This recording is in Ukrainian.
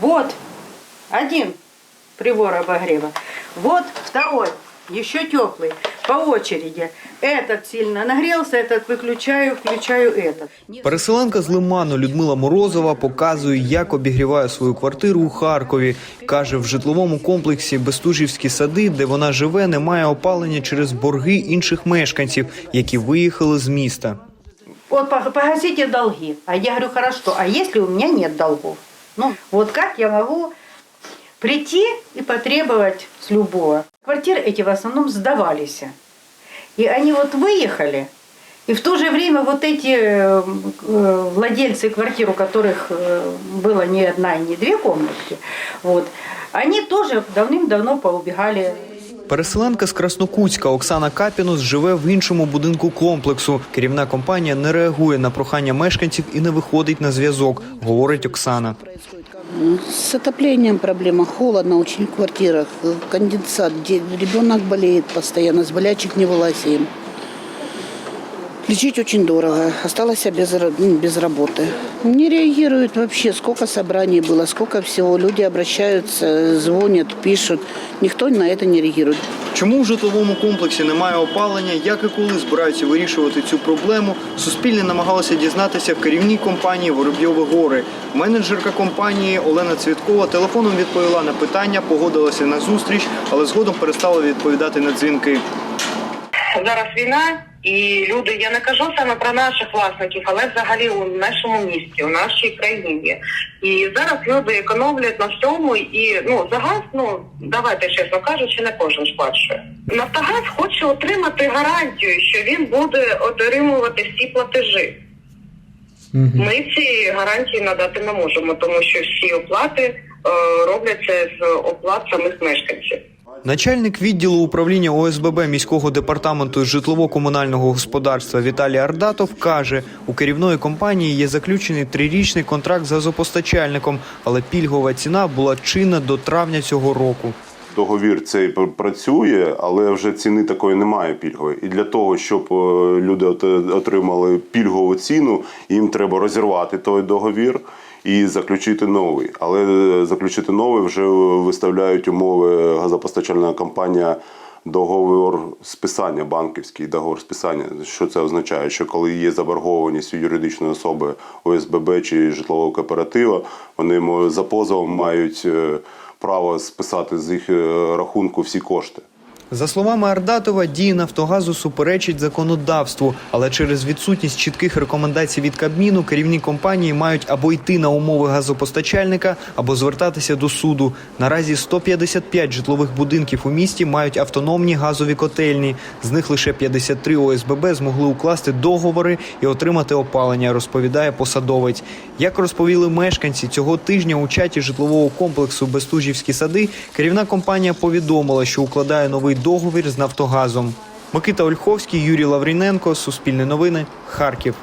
Вот один прибор обогрева. Вот второй, еще теплый, по очереди. Этот сильно нагрелся, этот выключаю, включаю этот. Переселенка з Лиману Людмила Морозова показує, як обігріває свою квартиру у Харкові. Каже, в житловому комплексі Бестужівські сади, де вона живе, немає опалення через борги інших мешканців, які виїхали з міста. Вот пог- погасите долги. А я говорю, хорошо, а если у меня нет долгов? Ну, вот как я могу прийти и потребовать с любого? Квартиры эти в основном сдавались. И они вот выехали, и в то же время вот эти э, э, владельцы квартир, у которых э, было не одна и не две комнатки, вот, они тоже давным-давно поубегали Переселенка з Краснокутська Оксана Капінус живе в іншому будинку комплексу. Керівна компанія не реагує на прохання мешканців і не виходить на зв'язок, говорить Оксана. З отопленням проблема. Холодно очень в квартирах. Конденсат. дитина Ребенок постійно. С болячек не вылазим. Лечить очень дорого. Осталась я без, ра- м, без работы. Не реагируют вообще. Сколько собраний было, сколько всего. Люди обращаются, звонят, пишут. Никто на это не реагирует. Чому в житловому комплексі немає опалення? Як і коли збираються вирішувати цю проблему? Суспільне намагалося дізнатися в керівній компанії Воробйові гори. Менеджерка компанії Олена Цвіткова телефоном відповіла на питання, погодилася на зустріч, але згодом перестала відповідати на дзвінки. зараз війна, і люди, я не кажу саме про наших власників, але взагалі у нашому місті, у нашій країні. І зараз люди економлять на всьому, і ну за газ, ну давайте чесно кажучи, не кожен сплачує. Нафтогаз хоче отримати гарантію, що він буде отримувати всі платежі. Ми ці гарантії надати не можемо, тому що всі оплати е, робляться з оплат самих мешканців. Начальник відділу управління ОСББ міського департаменту житлово-комунального господарства Віталій Ардатов каже, у керівної компанії є заключений трирічний контракт з газопостачальником, але пільгова ціна була чинна до травня цього року. Договір цей пр- працює, але вже ціни такої немає пільгової. І для того, щоб е, люди отримали пільгову ціну, їм треба розірвати той договір і заключити новий. Але е, заключити новий вже виставляють умови газопостачальна компанія. Договір списання, банківський договір списання. Що це означає? Що коли є заборгованість у юридичної особи ОСББ чи житлового кооператива, вони за позовом мають е, право списати з їх е, рахунку всі кошти. За словами Ардатова, дії Нафтогазу суперечить законодавству, але через відсутність чітких рекомендацій від Кабміну керівні компанії мають або йти на умови газопостачальника, або звертатися до суду. Наразі 155 житлових будинків у місті мають автономні газові котельні. З них лише 53 ОСББ змогли укласти договори і отримати опалення, розповідає посадовець. Як розповіли мешканці цього тижня у чаті житлового комплексу Бестужівські сади, керівна компанія повідомила, що укладає новий договір з Нафтогазом. Микита Ольховський, Юрій Лавріненко, Суспільне новини, Харків.